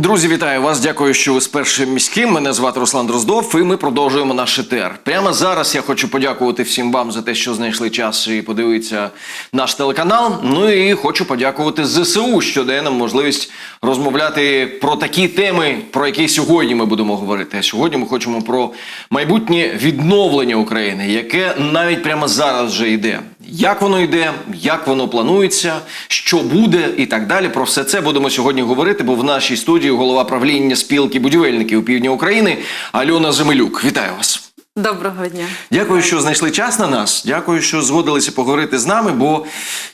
Друзі, вітаю вас. Дякую, що ви з першим міським. Мене звати Руслан Дроздов, і ми продовжуємо наш етер. Прямо зараз я хочу подякувати всім вам за те, що знайшли час і подивитися наш телеканал. Ну і хочу подякувати ЗСУ, що дає нам можливість розмовляти про такі теми, про які сьогодні ми будемо говорити. А сьогодні ми хочемо про майбутнє відновлення України, яке навіть прямо зараз вже йде. Як воно йде, як воно планується, що буде і так далі. Про все це будемо сьогодні говорити, бо в нашій студії голова правління спілки будівельників Півдня України Альона Земелюк. Вітаю вас. Доброго дня. Дякую, що знайшли час на нас. Дякую, що згодилися поговорити з нами. Бо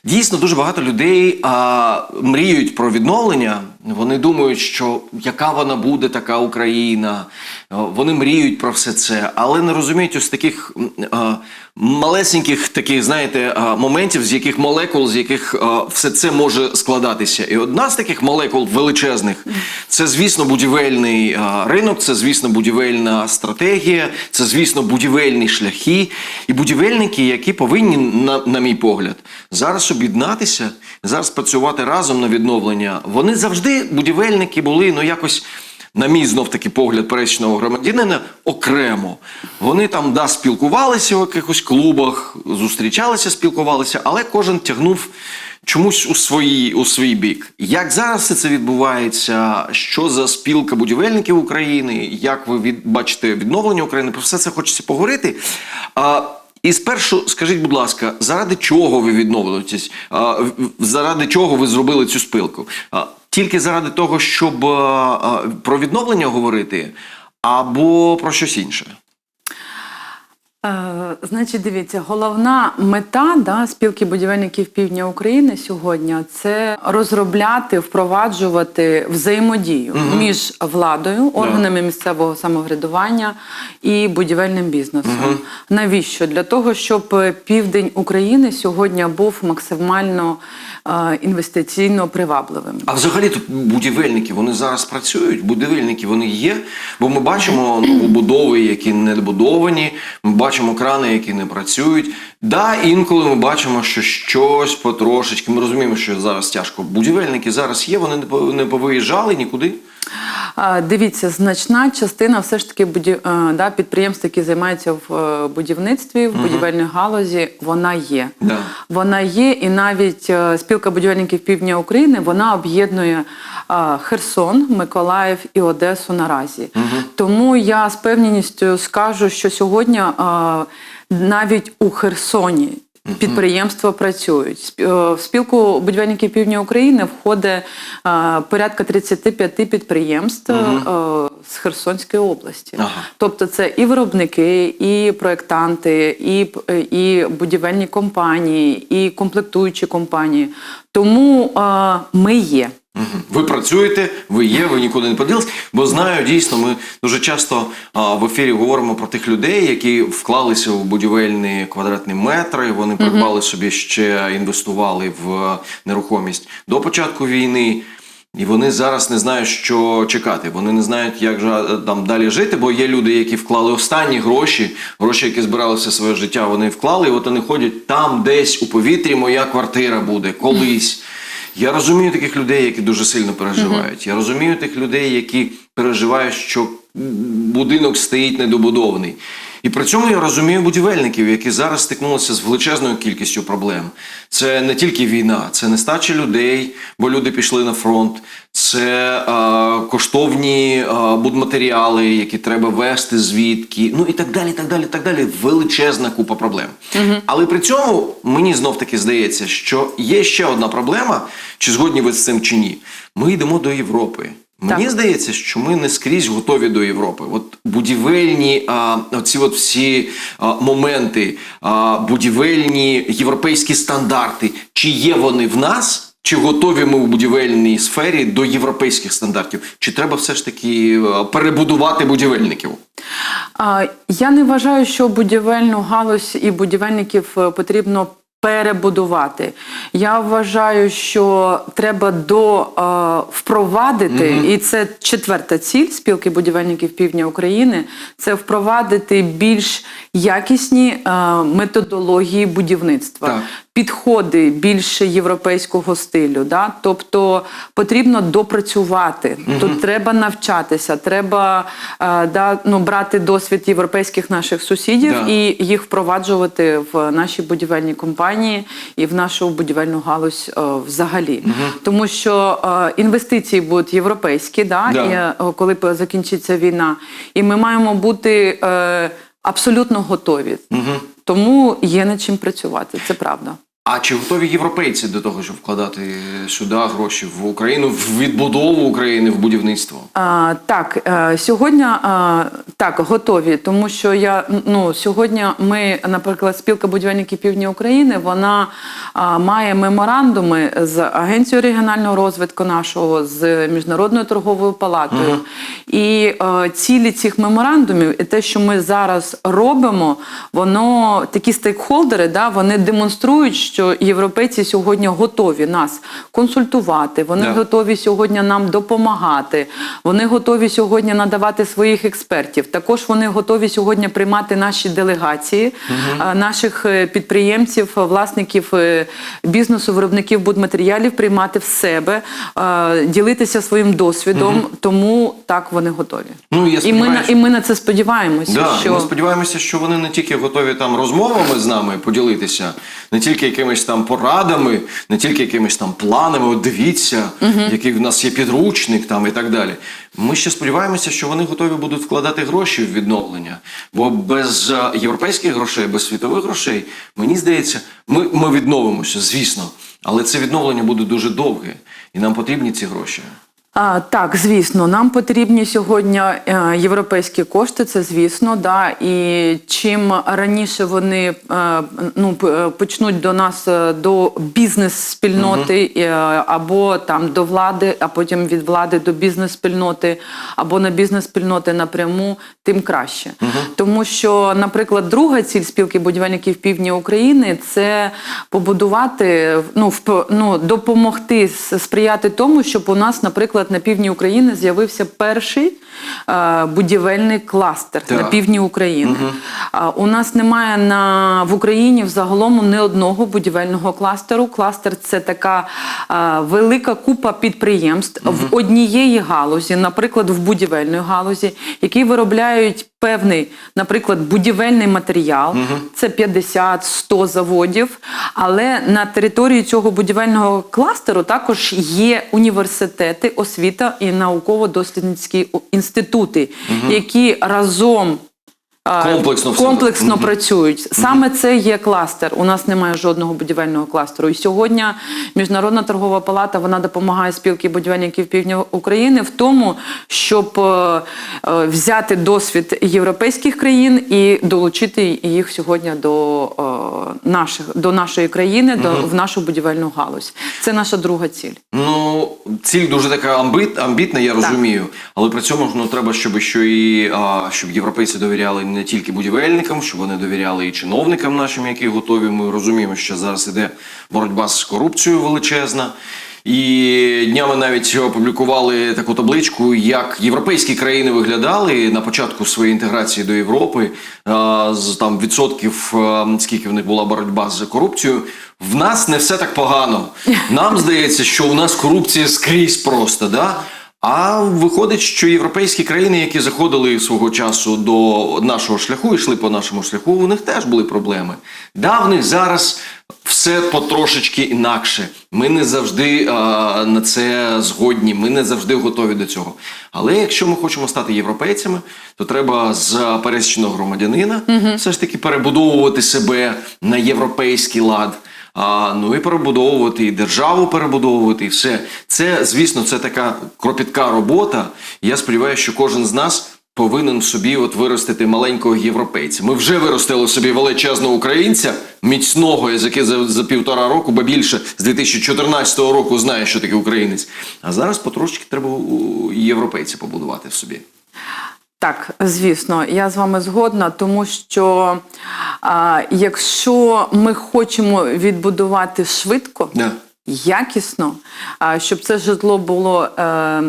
дійсно дуже багато людей а, мріють про відновлення. Вони думають, що яка вона буде така Україна. Вони мріють про все це, але не розуміють ось таких а, малесеньких таких, знаєте, а, моментів, з яких молекул, з яких все це може складатися. І одна з таких молекул величезних це, звісно, будівельний ринок, це, звісно, будівельна стратегія, це, звісно, будівельні шляхи і будівельники, які повинні, на, на мій погляд, зараз об'єднатися, зараз працювати разом на відновлення. Вони завжди будівельники були ну якось. На мій знов таки погляд пересічного громадянина окремо. Вони там да, спілкувалися в якихось клубах, зустрічалися, спілкувалися, але кожен тягнув чомусь у свій, у свій бік. Як зараз все це відбувається? Що за спілка будівельників України? Як ви від, бачите відновлення України? Про все це хочеться поговорити. А, і спершу скажіть, будь ласка, заради чого ви відновлюєтесь? А, Заради чого ви зробили цю спилку? А, Тільки заради того, щоб а, а, про відновлення говорити, або про щось інше? Е, значить, дивіться, головна мета да, спілки будівельників Півдня України сьогодні це розробляти, впроваджувати взаємодію між владою, органами місцевого самоврядування і будівельним бізнесом. Навіщо? Для того, щоб південь України сьогодні був максимально е, інвестиційно привабливим. А взагалі тут будівельники вони зараз працюють. Будівельники вони є, бо ми бачимо новобудови, які недобудовані. Ми бачимо крани, які не працюють. Да, інколи ми бачимо, що щось потрошечки. Ми розуміємо, що зараз тяжко. Будівельники зараз є, вони не повиїжджали нікуди. Дивіться, значна частина все ж таки буді... е, да, підприємств, які займаються в е, будівництві, в будівельній галузі, вона є. Да. Вона є, і навіть е, спілка будівельників Півдня України вона об'єднує Херсон, Миколаїв і Одесу наразі. Тому я з певністю скажу, що сьогодні навіть у Херсоні. Підприємства працюють. Е, В спілку будівельників Півдня України входить е, порядка 35 підприємств е, з Херсонської області. Ага. Тобто це і виробники, і проєктанти, і, і будівельні компанії, і комплектуючі компанії. Тому ми є. Ви працюєте, ви є, ви нікуди не поділись. Бо знаю, дійсно, ми дуже часто а, в ефірі говоримо про тих людей, які вклалися в будівельні квадратні метри. Вони придбали собі ще інвестували в нерухомість до початку війни. І вони зараз не знають, що чекати. Вони не знають, як же е, там далі жити, бо є люди, які вклали останні гроші, гроші, які збирали все своє життя, вони вклали, і от вони ходять там, десь у повітрі моя квартира буде колись. Я розумію таких людей, які дуже сильно переживають. Я розумію тих людей, які переживають, що будинок стоїть недобудований. І при цьому я розумію будівельників, які зараз стикнулися з величезною кількістю проблем. Це не тільки війна, це нестача людей, бо люди пішли на фронт, це е, коштовні е, будматеріали, які треба вести звідки, ну і так далі, так далі, так далі. Величезна купа проблем. Але при цьому мені знов таки здається, що є ще одна проблема, чи згодні ви з цим чи ні. Ми йдемо до Європи. Мені Так. здається, що ми не скрізь готові до Європи. От будівельні а, оці от всі а, моменти, а, будівельні європейські стандарти, чи є вони в нас? Чи готові ми у будівельній сфері до європейських стандартів? Чи треба все ж таки перебудувати будівельників? Я не вважаю, що будівельну галузь і будівельників е, потрібно перебудувати. Я вважаю, що треба до е, впровадити, і це четверта ціль спілки будівельників Півдня України. Це впровадити більш якісні е, методології будівництва. Так. Підходи більше європейського стилю. Да? Тобто потрібно допрацювати. Тут треба навчатися, треба е, да, ну, брати досвід європейських наших сусідів Да. і їх впроваджувати в наші будівельні компанії і в нашу будівельну галузь е, взагалі. Тому що е, інвестиції будуть європейські, да? Да. І, е, коли закінчиться війна, і ми маємо бути е, абсолютно готові. Тому є над чим працювати, це правда. А чи готові європейці до того, щоб вкладати сюди гроші в Україну, в відбудову України, в будівництво? А, так, е, сьогодні а, так готові, тому що я ну сьогодні ми, наприклад, спілка будівельників Півдня України, вона а, має меморандуми з агенцією регіонального розвитку нашого, з міжнародною торговою палатою. І е, цілі цих меморандумів, і те, що ми зараз робимо, воно такі стейкхолдери, да, вони демонструють, що європейці сьогодні готові нас консультувати, вони Да. готові сьогодні нам допомагати. Вони готові сьогодні надавати своїх експертів. Також вони готові сьогодні приймати наші делегації, а, наших е, підприємців, власників е, бізнесу, виробників будматеріалів приймати в себе, ділитися своїм досвідом. Тому так вони готові. Ну, я і ми на і ми на це сподіваємося. Да, що ми сподіваємося, що вони не тільки готові там розмовами з нами поділитися, не тільки якимись там порадами, не тільки якимись там планами. От дивіться, який в нас є підручник там і так далі. Ми ще сподіваємося, що вони готові будуть вкладати гроші в відновлення. Бо без е, європейських грошей, без світових грошей, мені здається, ми, ми відновимося, звісно. Але це відновлення буде дуже довге, і нам потрібні ці гроші. А, так, звісно, нам потрібні сьогодні е, європейські кошти, це звісно, да. І чим раніше вони е, ну, е, почнуть до нас до бізнес-спільноти е, або там до влади, а потім від влади до бізнес-спільноти, або на бізнес-спільноти напряму, тим краще. Тому що, наприклад, друга ціль спілки будівельників Півдня України це побудувати, ну, вп- ну, допомогти сприяти тому, щоб у нас, наприклад, на півдні України з'явився перший будівельний кластер Так. на півдні України. А, у нас немає на, в Україні взагалом ні одного будівельного кластеру. Кластер це така велика купа підприємств в однієї галузі, наприклад, в будівельної галузі, які виробляють певний, наприклад, будівельний матеріал. Це 50-100 заводів. Але на території цього будівельного кластеру також є університети, освіта і науково-дослідницькі інститути, які разом. А, Комплексно все. працюють. Саме це є кластер. У нас немає жодного будівельного кластеру. І сьогодні Міжнародна торгова палата вона допомагає спілки будівельників Півдня України в тому, щоб е, е, взяти досвід європейських країн і долучити їх сьогодні до е, наших до нашої країни, до в нашу будівельну галузь. Це наша друга ціль. Ну, ціль дуже така амбит, амбітна, я розумію. Але при цьому ну, треба, щоб ще і а, щоб європейці довіряли не тільки будівельникам, щоб вони довіряли і чиновникам нашим, які готові. Ми розуміємо, що зараз іде боротьба з корупцією величезна. І днями навіть опублікували таку табличку, як європейські країни виглядали на початку своєї інтеграції до Європи. З там відсотків, скільки в них була боротьба з корупцією. В нас не все так погано. Нам здається, що у нас корупція скрізь просто, да? А виходить, що європейські країни, які заходили свого часу до нашого шляху, йшли по нашому шляху, у них теж були проблеми. Да, в них зараз все потрошечки інакше. Ми не завжди а, на це згодні, ми не завжди готові до цього. Але якщо ми хочемо стати європейцями, то треба з пересічного громадянина все ж таки перебудовувати себе на європейський лад. А, ну і перебудовувати, і державу перебудовувати, і все. Це, звісно, це така кропітка робота. Я сподіваюся, що кожен з нас повинен собі от виростити маленького європейця. Ми вже виростили собі величезного українця, міцного, який за, за півтора року, бо більше з 2014 року знає, що таке українець. А зараз потрошки треба європейця побудувати в собі. Так, звісно, я з вами згодна, тому що а, якщо ми хочемо відбудувати швидко, Да. якісно, а, щоб це житло було е,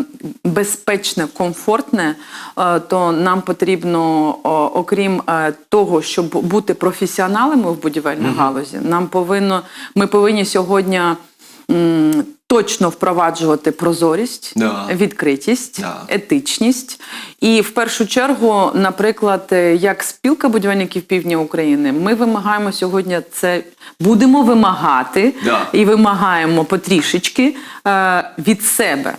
безпечне, комфортне, е, то нам потрібно, о, окрім е, того, щоб бути професіоналами в будівельній галузі, нам повинно, ми повинні сьогодні. м, Точно впроваджувати прозорість, Да. відкритість, Да. етичність. І в першу чергу, наприклад, е, як спілка будівельників півдня України, ми вимагаємо сьогодні це, будемо вимагати Да. і вимагаємо потрішечки е, від себе.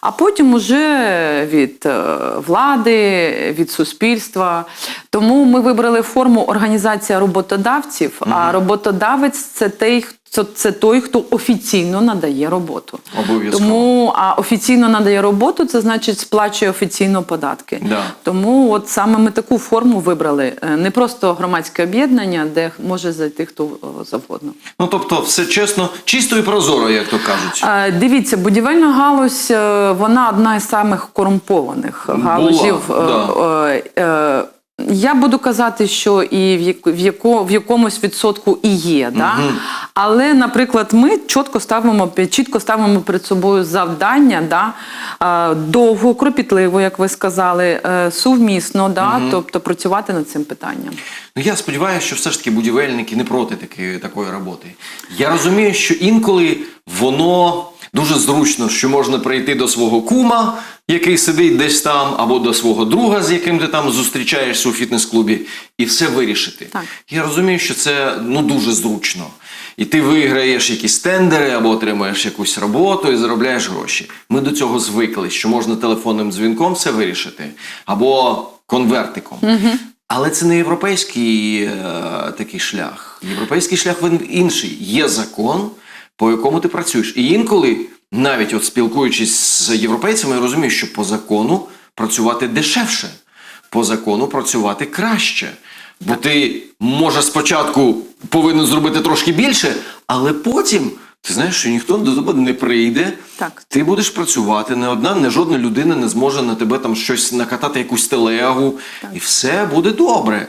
А потім уже від е, влади, від суспільства. Тому ми вибрали форму організація роботодавців. А роботодавець це той, хто це це той, хто офіційно надає роботу. Обов'язково. Тому а офіційно надає роботу, це значить сплачує офіційно податки. Да. Тому от саме ми таку форму вибрали. Е, Не просто громадське об'єднання, де може зайти хто е, завгодно. Ну тобто, все чесно, чисто і прозоро, як то кажуть. Е, Дивіться, будівельна галузь е, вона одна із самих корумпованих галузів. да. Я буду казати, що і в, яко, в якомусь відсотку і є. Да? Але, наприклад, ми чітко ставимо, чітко ставимо перед собою завдання да? довго, кропітливо, як ви сказали, е, сувмісно, да? тобто працювати над цим питанням. Ну я сподіваюся, що все ж таки будівельники не проти таки, такої роботи. Я розумію, що інколи воно дуже зручно, що можна прийти до свого кума, який сидить десь там, або до свого друга, з яким ти там зустрічаєшся у фітнес-клубі, і все вирішити. Так. Я розумію, що це ну дуже зручно. І ти виграєш якісь тендери або отримаєш якусь роботу і заробляєш гроші. Ми до цього звикли, що можна телефонним дзвінком все вирішити, або конвертиком. Але це не європейський е, такий шлях. Європейський шлях він інший. Є закон, по якому ти працюєш. І інколи, навіть от спілкуючись з європейцями, я розумію, що по закону працювати дешевше, по закону працювати краще. Бо ти, може, спочатку повинен зробити трошки більше, але потім ти знаєш, що ніхто до тебе не прийде. Так. Ти будеш працювати, не одна, не жодна людина не зможе на тебе там щось накатати, якусь телегу, і все буде добре.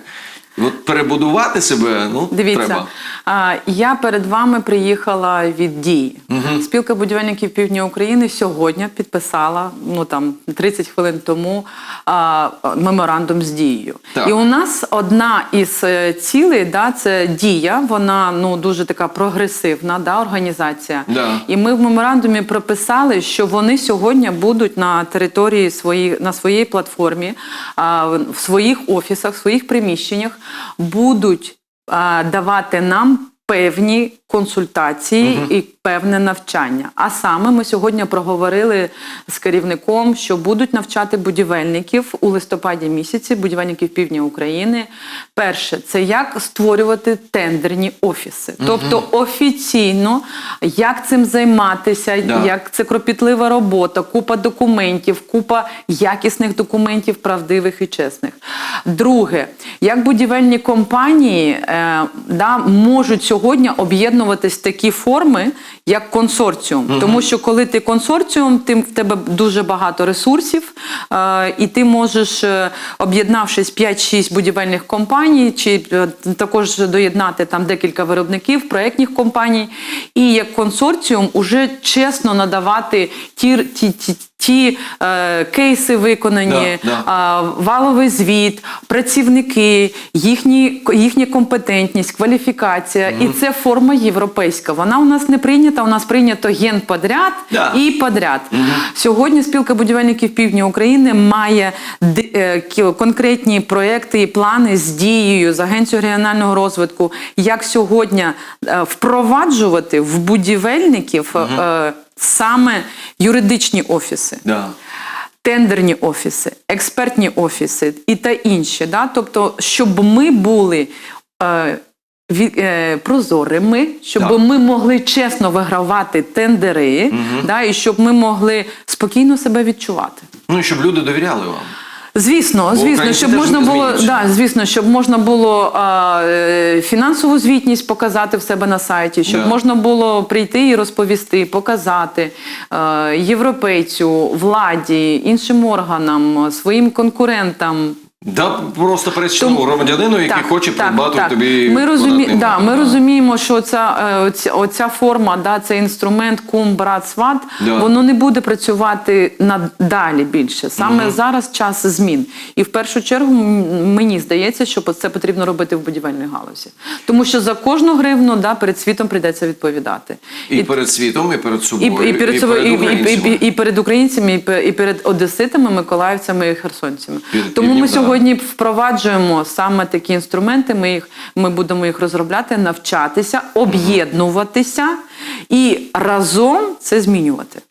От перебудувати себе, ну, Дивіться, треба. а, я перед вами приїхала від дії. Спілка будівельників Півдня України сьогодні підписала ну там 30 хвилин тому а, меморандум з дією. Так. І у нас одна із е, цілей, да, це дія. Вона ну дуже така прогресивна да, організація. Да. І ми в меморандумі прописали, що вони сьогодні будуть на території свої, на своїй платформі, а, в своїх офісах, в своїх приміщеннях будуть давати нам певні консультації і певне навчання. А саме ми сьогодні проговорили з керівником, що будуть навчати будівельників у листопаді місяці, будівельників півдня України. Перше, це як створювати тендерні офіси, тобто офіційно, як цим займатися, Да. як це кропітлива робота, купа документів, купа якісних документів, правдивих і чесних. Друге, як будівельні компанії е, да, можуть сьогодні об'єднуватись в такі форми, як консорціум. Тому що коли ти консорціум, ти, в тебе дуже багато ресурсів, е, і ти можеш, е, об'єднавшись 5-6 будівельних компаній, чи е, також доєднати там декілька виробників, проєктних компаній, і як консорціум уже чесно надавати ті, ті, ті, ті е, кейси виконані, Да, да. а, валовий звіт, працівники, їхні, їхня компетентність, кваліфікація. І це форма європейська. Вона у нас не прийнята, у нас прийнято ген подряд Да. і подряд. Сьогодні спілка будівельників Півдня України має е, конкретні проекти і плани з дією з Агенцією регіонального розвитку, як сьогодні е, впроваджувати в будівельників е, саме юридичні офіси Да. тендерні офіси, експертні офіси і та інше. Да? Тобто, щоб ми були е, ві- е, прозорими, щоб Так. ми могли чесно вигравати тендери, да? і щоб ми могли спокійно себе відчувати. Ну і щоб люди довіряли вам. Звісно, звісно, щоб можна було да, звісно, щоб можна було а, е, фінансову звітність показати в себе на сайті, щоб Да. можна було прийти і розповісти, показати е, європейцю, владі, іншим органам, своїм конкурентам. Да, просто пересічному Тому- громадянину, який Так, хоче придбати так. тобі. Ми, розумі... да, маркер. ми розуміємо, що ця, е, оця, оця форма, да, цей інструмент кум, брат, сват, Да. воно не буде працювати надалі більше. Саме зараз час змін. І в першу чергу мені здається, що це потрібно робити в будівельній галузі. Тому що за кожну гривну да, перед світом прийдеться відповідати. І, перед світом, і перед собою, і, перед собою, і, і, українцями. і, і перед українцями, і, перед одеситами, миколаївцями і херсонцями. Перед Тому ми да. Сьогодні впроваджуємо саме такі інструменти. Ми їх ми будемо їх розробляти, навчатися, об'єднуватися і разом це змінювати.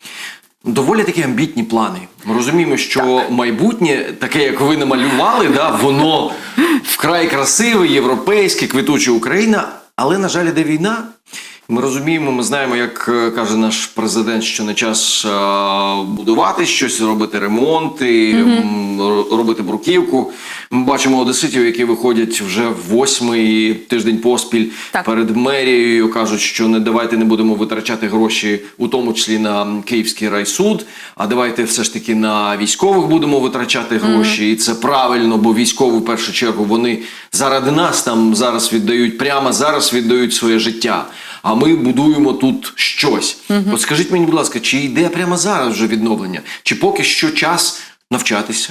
Доволі такі амбітні плани. Ми розуміємо, що майбутнє, таке як ви намалювали, да, воно вкрай красиве, європейське, квітуча Україна, але, на жаль, іде війна. Ми розуміємо, ми знаємо, як е, каже наш президент, що не час е, будувати щось, робити ремонти, ро- робити бруківку. Ми бачимо одеситів, які виходять вже восьмий тиждень поспіль Так. перед мерією, кажуть, що не давайте не будемо витрачати гроші, у тому числі на Київський райсуд. А давайте все ж таки на військових будемо витрачати гроші. І це правильно, бо військові в першу чергу вони заради нас там зараз віддають, прямо зараз віддають своє життя. А ми будуємо тут щось. От скажіть мені, будь ласка, чи йде прямо зараз вже відновлення? Чи поки що час навчатися?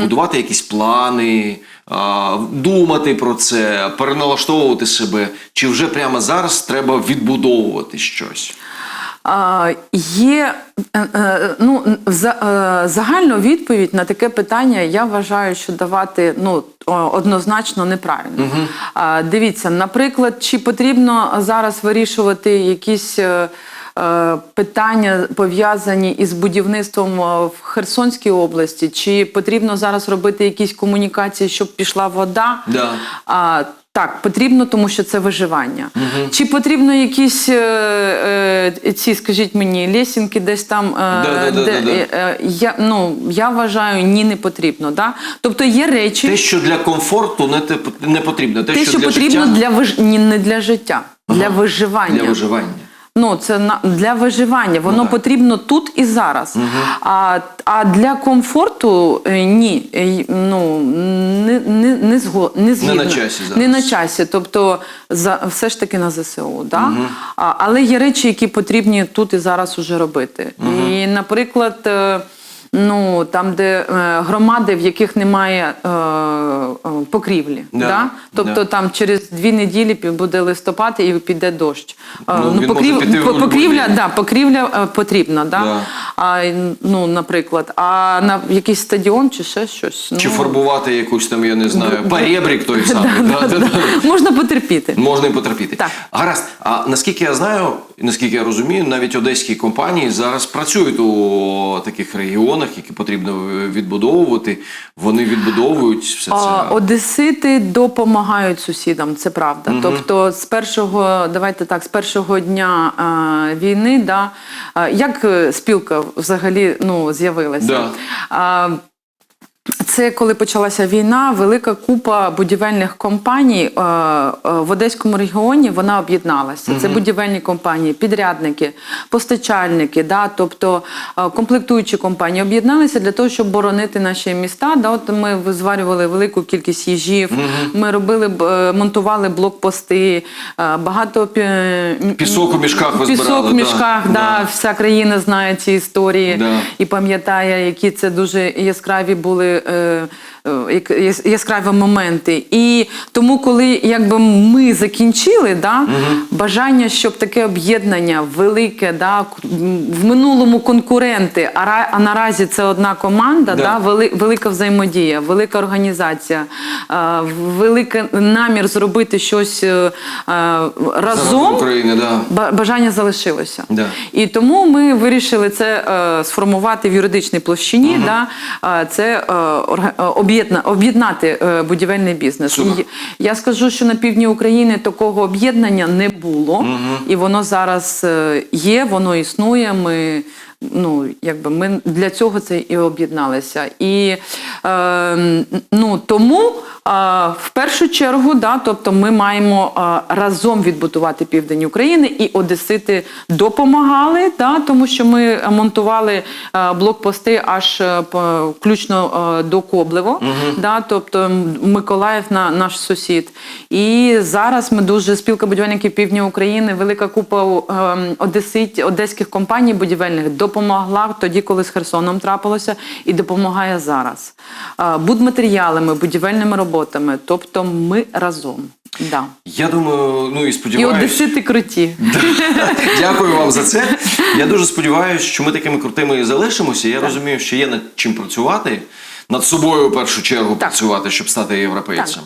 Будувати якісь плани, а, думати про це, переналаштовувати себе, чи вже прямо зараз треба відбудовувати щось? Є е, е, ну, е, загальну відповідь на таке питання, я вважаю, що давати ну, однозначно неправильно. А, Дивіться, наприклад, чи потрібно зараз вирішувати якісь. Питання пов'язані із будівництвом в Херсонській області, чи потрібно зараз робити якісь комунікації, щоб пішла вода? Да. Так, потрібно, тому що це виживання. Чи потрібно якісь е, е, ці, скажіть мені, лесінки десь там, е, да, да, де, да, да, е, е, я, ну, я вважаю, ні, не потрібно. Да? Тобто є речі, Те, що для комфорту не, те- не потрібно. Те, те, що, для потрібно життя, для виж... ні, не для життя, для виживання. для виживання. Ну, це на для виживання. Воно ну, потрібно тут і зараз. А, а для комфорту е, ні. Е, Ну не, не, не, зго, не згідно. на часі зараз. Не на часі. Тобто за все ж таки на ЗСУ. Да? А, але є речі, які потрібні тут і зараз уже робити. І, наприклад. Ну, там, де е, громади, в яких немає е, е, покрівлі, Да, да? тобто да. там через дві неділі буде листопад і піде дощ. Е, Ну, покрів... може піти в по- покрівля, да, покрівля потрібна, да? Да. А, ну, наприклад, а на якийсь стадіон чи ще щось. Чи ну, фарбувати якусь там, я не знаю, поребрик той самий. да, да, да. можна потерпіти. Можна і потерпіти. Так. Гаразд. А наскільки я знаю, і наскільки я розумію, навіть одеські компанії зараз працюють у таких регіонах, які потрібно відбудовувати. Вони відбудовують все це. А, Одесити допомагають сусідам, це правда. Тобто, з першого, давайте так, з першого дня а, війни, да, а, як е, спілка взагалі ну, з'явилася? Да. Це коли почалася війна, велика купа будівельних компаній е, е, в Одеському регіоні вона об'єдналася. Це будівельні компанії, підрядники, постачальники, да, тобто е, комплектуючі компанії об'єдналися для того, щоб боронити наші міста. Да, от ми зварювали велику кількість їжів, ми робили е, монтували блокпости, е, багато пі- Пісок у мішках ви Пісок збирали, в да, мішках, да, да. вся країна знає ці історії Да. і пам'ятає, які це дуже яскраві були е, е, яскраві моменти. І тому, коли якби ми закінчили, да, бажання, щоб таке об'єднання велике, да, в минулому конкуренти, а, наразі це одна команда, Да. да. вели, велика взаємодія, велика організація, е, великий намір зробити щось е, е, разом. України, да. Бажання залишилося. Да. І тому ми вирішили це е, сформувати в юридичній площині, да, е, це е, е, об'єдна, об'єднати е, будівельний бізнес. І я скажу, що на півдні України такого об'єднання не було, і воно зараз е, є, воно існує. Ми ну якби ми для цього це і об'єдналися. І е, ну тому е, в першу чергу, да, тобто ми маємо е, разом відбудувати південь України, і Одесити допомагали, да, тому що ми монтували е, блокпости аж е, по- включно е, до Коблево, да, тобто Миколаїв на наш сусід. І зараз ми дуже спілка будівельників півдня України, велика купа е, одесит, одеських компаній будівельних допомогла тоді, коли з Херсоном трапилося, і допомагає зараз. Е, Будматеріалами, будівельними роботами. Тобто ми разом. Да. Я думаю, ну і сподіваюся. І одесити круті. Дякую вам за це. Я дуже сподіваюся, що ми такими крутими і залишимося. Я розумію, що є над чим працювати. Над собою в першу чергу Так. працювати, щоб стати європейцем.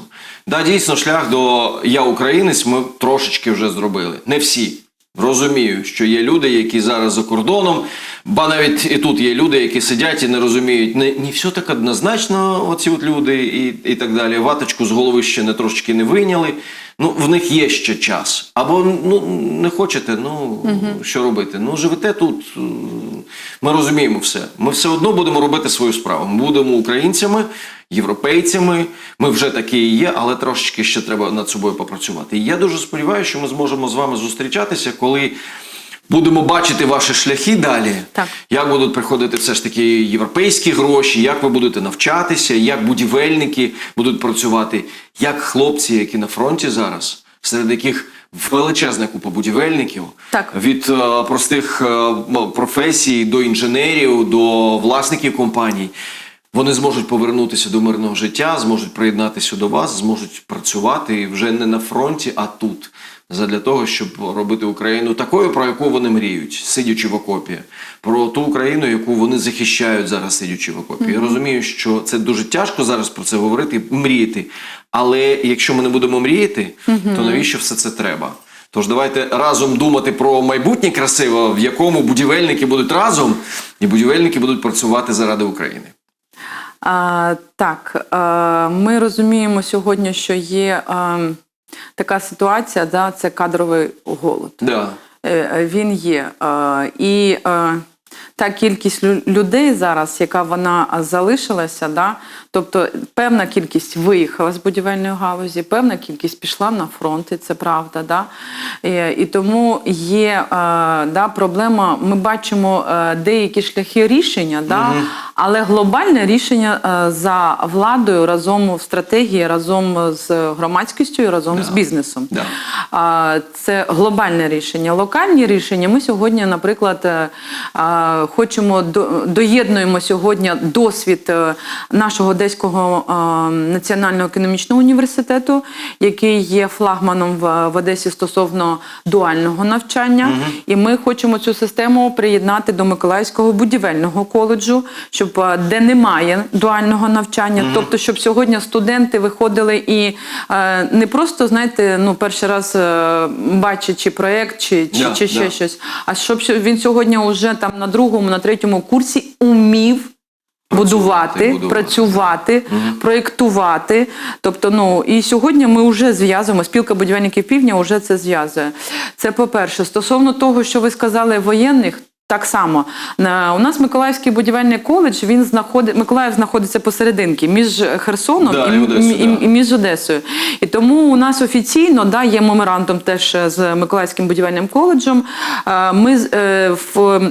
Да, дійсно, шлях до я українець ми трошечки вже зробили. Не всі. Розумію, що є люди, які зараз за кордоном, ба навіть і тут є люди, які сидять і не розуміють, не, не все так однозначно, оці от люди і, і так далі. Ваточку з голови ще не трошечки не вийняли. Ну, в них є ще час. Або ну, не хочете, ну що робити? Ну, живете тут. е, Ми розуміємо все. Ми все одно будемо робити свою справу. Ми будемо українцями, європейцями. Ми вже такі і є, але трошечки ще треба над собою попрацювати. І я дуже сподіваюся, що ми зможемо з вами зустрічатися, коли. Будемо бачити ваші шляхи далі, Так. як будуть приходити все ж таки європейські гроші, як ви будете навчатися, як будівельники будуть працювати, як хлопці, які на фронті зараз, серед яких величезна купа будівельників, Так. від е, простих е, професій до інженерів, до власників компаній. Вони зможуть повернутися до мирного життя, зможуть приєднатися до вас, зможуть працювати вже не на фронті, а тут. Задля того, щоб робити Україну такою, про яку вони мріють, сидячи в окопі, про ту Україну, яку вони захищають зараз, сидячи в окопі. Я розумію, що це дуже тяжко зараз про це говорити, мріяти. Але якщо ми не будемо мріяти, то навіщо все це треба? Тож давайте разом думати про майбутнє красиве, в якому будівельники будуть разом, і будівельники будуть працювати заради України. А, так, а, ми розуміємо сьогодні, що є а, така ситуація, да, це кадровий голод. Да. Е, Він є. Е, І е, та кількість людей зараз, яка вона залишилася, да, тобто певна кількість виїхала з будівельної галузі, певна кількість пішла на фронт, і це правда. Да? І, і тому є е, да, проблема. Ми бачимо е, деякі шляхи рішення, да, але глобальне рішення е, за владою разом в стратегії, разом з громадськістю і разом з бізнесом. Да. Це глобальне рішення. Локальні рішення. Ми сьогодні, наприклад, е, хочемо до- доєднуємо сьогодні досвід е, нашого Одеського національного економічного університету, який є флагманом в, Одесі стосовно дуального навчання. І ми хочемо цю систему приєднати до Миколаївського будівельного коледжу, щоб де немає дуального навчання, тобто, щоб сьогодні студенти виходили і не просто, знаєте, ну перший раз е, бачачи проєкт чи, чи, Да, чи ще да. щось, а щоб він сьогодні вже там на другому, на третьому курсі умів. Будувати, будувати. працювати, проєктувати. Тобто, ну і сьогодні ми вже зв'язуємо. Спілка будівельників півдня вже це зв'язує. Це по-перше, стосовно того, що ви сказали воєнних. Так само у нас Миколаївський будівельний коледж. Він знаходить Миколаїв знаходиться посерединки між Херсоном Да, і, і Одесою, і- да. і між Одесою. І тому у нас офіційно да, є меморандум теж з Миколаївським будівельним коледжем. Е, Ми е,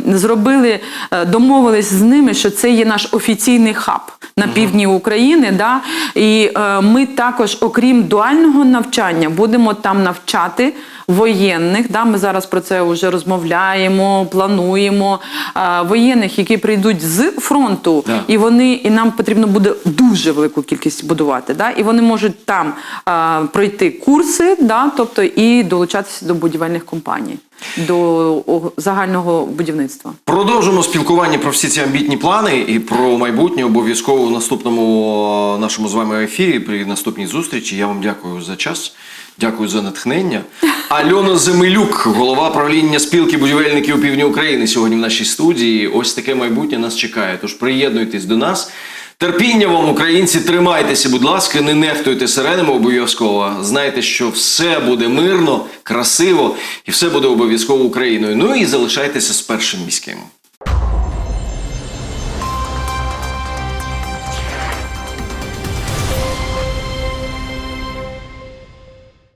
зробили, е, домовились з ними, що це є наш офіційний хаб на півдні України. Да? І е, ми також, окрім дуального навчання, будемо там навчати. Воєнних, да, ми зараз про це вже розмовляємо, плануємо. Е, воєнних, які прийдуть з фронту, Да. і вони і нам потрібно буде дуже велику кількість будувати. Да? І вони можуть там а, пройти курси, да? тобто і долучатися до будівельних компаній, до загального будівництва. Продовжимо спілкування про всі ці амбітні плани і про майбутнє обов'язково в наступному нашому з вами ефірі при наступній зустрічі. Я вам дякую за час. Дякую за натхнення. Альона Земелюк, голова правління спілки будівельників півдня України, сьогодні в нашій студії. Ось таке майбутнє нас чекає. Тож приєднуйтесь до нас. Терпіння вам, українці, тримайтеся, будь ласка, не нехтуйте сиренами обов'язково. Знайте, що все буде мирно, красиво і все буде обов'язково Україною. Ну і залишайтеся з першим міським.